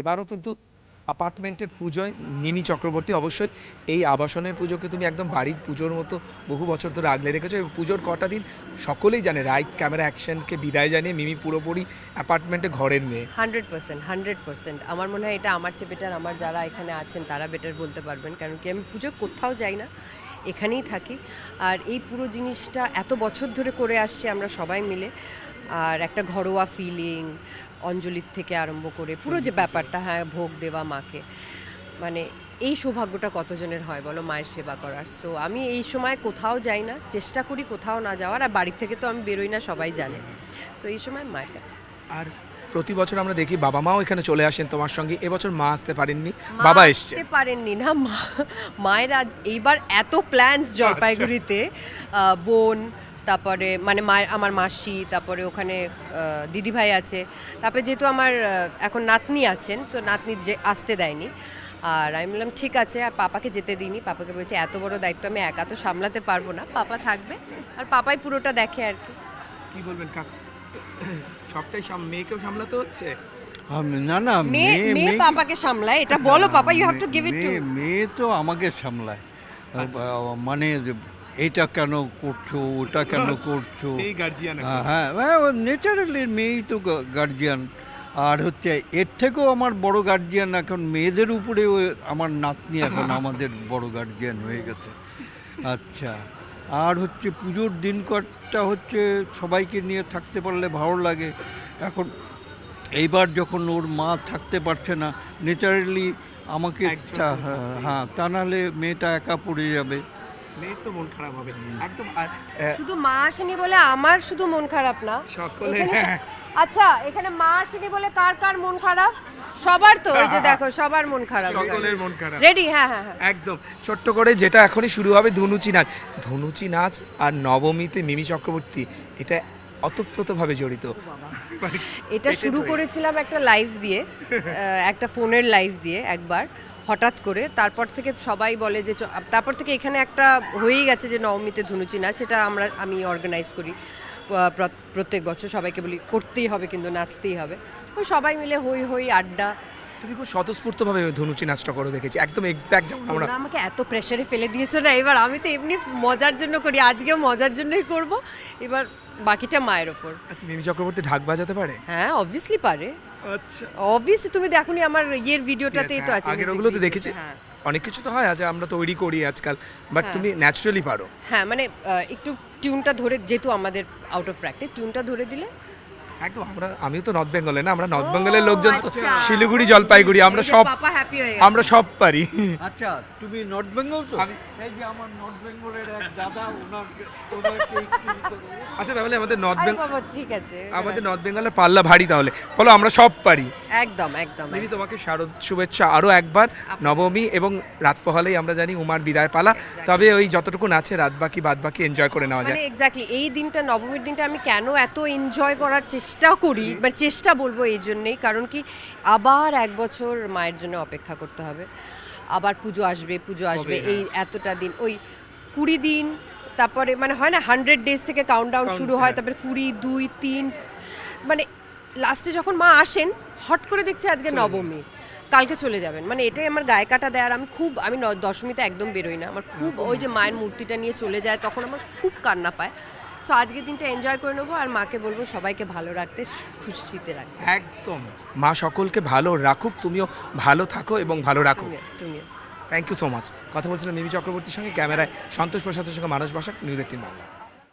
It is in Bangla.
এবারও কিন্তু অ্যাপার্টমেন্টের পুজোয় মিমি চক্রবর্তী অবশ্যই এই আবাসনের পুজোকে তুমি একদম বাড়ির পুজোর মতো বহু বছর ধরে আগলে রেখেছো এবং পুজোর কটা দিন সকলেই জানে রাইট ক্যামেরা অ্যাকশনকে বিদায় জানিয়ে মিমি পুরোপুরি অ্যাপার্টমেন্টে ঘরের মেয়ে। Hundred percent hundred percent. আমার মনে হয় এটা আমার চেয়ে বেটার আমার যারা এখানে আছেন তারা বেটার বলতে পারবেন, কারণ কি আমি পুজো কোথাও যাই না, এখানেই থাকি। আর এই পুরো জিনিসটা এত বছর ধরে করে আসছি আমরা সবাই মিলে। আর একটা ঘরোয়া ফিলিং অঞ্জলির থেকে আরম্ভ করে পুরো যে ব্যাপারটা হ্যাঁ ভোগ দেওয়া মাকে। মানে এই সৌভাগ্যটা কতজনের হয় বলো মায়ের সেবা করার? সো আমি এই সময় কোথাও যাই না চেষ্টা করি কোথাও না যাওয়ার আর বাড়ির থেকে তো আমি বেরোই না সবাই জানে। সো এই সময় মায়ের কাছে। আর প্রতি বছর আমরা দেখি বাবা মাও এখানে চলে আসেন তোমার সঙ্গে এবছর মা আসতে পারেননি বাবা এসছে। পারেননি না মা মায়ের আজ এইবার এত প্ল্যান্স জলপাইগুড়িতে বোন তারপরে মানে মায়ের আমার মাসি তারপরে ওখানে দিদিভাই আছে। তারপরে যেহেতু আমার এখন নাতনি আছেন তো নাতনি যে আসতে দেয়নি। আর আমি বললাম ঠিক আছে আর পাপাকে যেতে দিইনি। পাপাকে বলছি এত বড় দায়িত্ব আমি একা তো সামলাতে পারব না। পাপা থাকবে আর পাপাই পুরোটা দেখে আর কি। কি বলবেন কাকু? সবটাই সাম- মেয়েকেও সামলাতে হচ্ছে? না না মেয়ে মেয়ে পাপাকে সামলায় এটা বলো papa you have to give it to মেয়ে- মেয়ে তো আমাকে সামলায়। মানে যে এইটা কেন করছ ওটা কেন করছ? গার্জিয়ান হ্যাঁ হ্যাঁ নেচারালি মেয়েই তো গার্জিয়ান আর হচ্ছে এর থেকেও আমার বড় গার্জিয়ান এখন মেয়েদের উপরে আমার নাতনি এখন আমাদের বড় গার্জিয়ান হয়ে গেছে। আচ্ছা আর হচ্ছে পুজোর দিন কটা হচ্ছে সবাইকে নিয়ে থাকতে পারলে ভালো লাগে। এখন এইবার যখন ওর মা থাকতে পারছে না নেচারালি আমাকে হ্যাঁ তা নাহলে মেয়েটা একা পড়ে যাবে। মেয়ের তো মন খারাপ হবে। একদম শুধু মা আসেনি বলে আমার শুধু মন খারাপ না। সকলে আচ্ছা এখানে মা আসেনি বলে কার কার মন খারাপ? সবার তো ওই যে দেখো সবার মন খারাপ। সকলের মন খারাপ। রেডি হ্যাঁ হ্যাঁ হ্যাঁ। একদম। ছোট্ট করে যেটা এখনই শুরু হবে ধনুচি নাচ। ধনুচি নাচ আর নবমীতে মিমি চক্রবর্তী এটা অতপ্রতভাবে জড়িত। এটা শুরু করেছিলাম একটা লাইভ দিয়ে একটা ফোনের লাইভ দিয়ে একবার। হঠাৎ করে তারপর থেকে সবাই বলে যে তারপর থেকে এখানে একটা হয়েই গেছে যে নবমীতে ধনুচি নাচ সেটা আমরা আমি অর্গানাইজ করি। প্রত্যেক বছর সবাইকে বলি করতেই হবে কিন্তু নাচতেই হবে। ওই সবাই মিলে হই হই আড্ডা। তুমি খুব স্বতঃস্ফূর্তভাবে ধনুচি নাচটা করে দেখেছি একদম এক্স্যাক্ট যেমন আমরা আমাকে এত প্রেশারে ফেলে দিয়েছ না এবার আমি তো এমনি মজার জন্য করি আজকেও মজার জন্যই করব। এবার বাকিটা মায়ের ওপর। আচ্ছা মিমি চক্রবর্তী ঢাক বাজাতে পারে? হ্যাঁ অবভিয়াসলি পারে। আচ্ছা। অবভিয়াসলি তুমি দেখোনি আমার ইয়ের ভিডিওটাতেই তো আছে আগের ওগুলো তো দেখেছি। হ্যাঁ। অনেক কিছু তো হয় আজ আমরা তৈরি করি আজকাল বাট তুমি ন্যাচারালি পারো। হ্যাঁ মানে একটু টিউনটা ধরে যেহেতু আমাদের আউট অফ প্র্যাকটিস টিউনটা ধরে দিলে? একদম আমরা আমিও তো নর্থ বেঙ্গলে না আমরা নর্থ বেঙ্গলের লোকজন তো শিলিগুড়ি জলপাইগুড়ি আমরা সব হয়ে আমরা সব পারি। আচ্ছা তুমি নর্থ বেঙ্গল তো? আমি- এই যে আমার নর্থ বেঙ্গলের দাদা ওনাকে একটু আচ্ছা তাহলে আমাদের নর্থ বেঙ্গল বাবা ঠিক আছে আমাদের নর্থ বেঙ্গলের পাল্লা ভারী তাহলে। বলো আমরা সব পারি। একদম একদম দিদি তোমাকে শারদ শুভেচ্ছা আরও একবার। নবমী এবং রাত পোহালেই আমরা জানি উমার বিদায় পালা। তবে ওই যতটুকু আছে রাত বাকি বাদ বাকি এনজয় করে নেওয়া যায় মানে এক্স্যাক্টলি এই দিনটা নবমীর দিনটা আমি কেন এত এনজয় করার চেষ্টা করি? বা চেষ্টা বলব এই জন্যেই কারণ কি আবার এক বছর মায়ের জন্য অপেক্ষা করতে হবে। আবার পুজো আসবে পুজো আসবে হ্যাঁ। এই এতটা দিন ওই কুড়ি দিন তারপরে মানে হয় না হান্ড্রেড ডেজ থেকে কাউন্টডাউন Count, শুরু হয়। তারপরে কুড়ি দুই তিন মানে লাস্টে যখন মা আসেন হট করে দেখছি আজকে নবমী। কালকে চলে যাবেন। মানে এটাই আমার গায়ে কাটা দেয়ার আমি খুব আমি দশমীতে একদম বেরোই না। আমার খুব ওই যে মায়ের মূর্তিটা নিয়ে চলে যায় তখন আমার খুব কান্না পায়। সো আজকের দিনটা এনজয় করে নেব আর মাকে বলব সবাইকে ভালো রাখতে খুশিতে রাখতে। একদম। মা সকলকে ভালো রাখুক তুমিও ভালো থাকো এবং ভালো রাখো। তুমিও। থ্যাংক ইউ সো মাচ কথা বলছিলাম মিমি চক্রবর্তীর সঙ্গে, ক্যামেরায় সন্তোষ প্রসাদের সঙ্গে মানুষ বাসাক, নিউজ এইটিন বাংলা।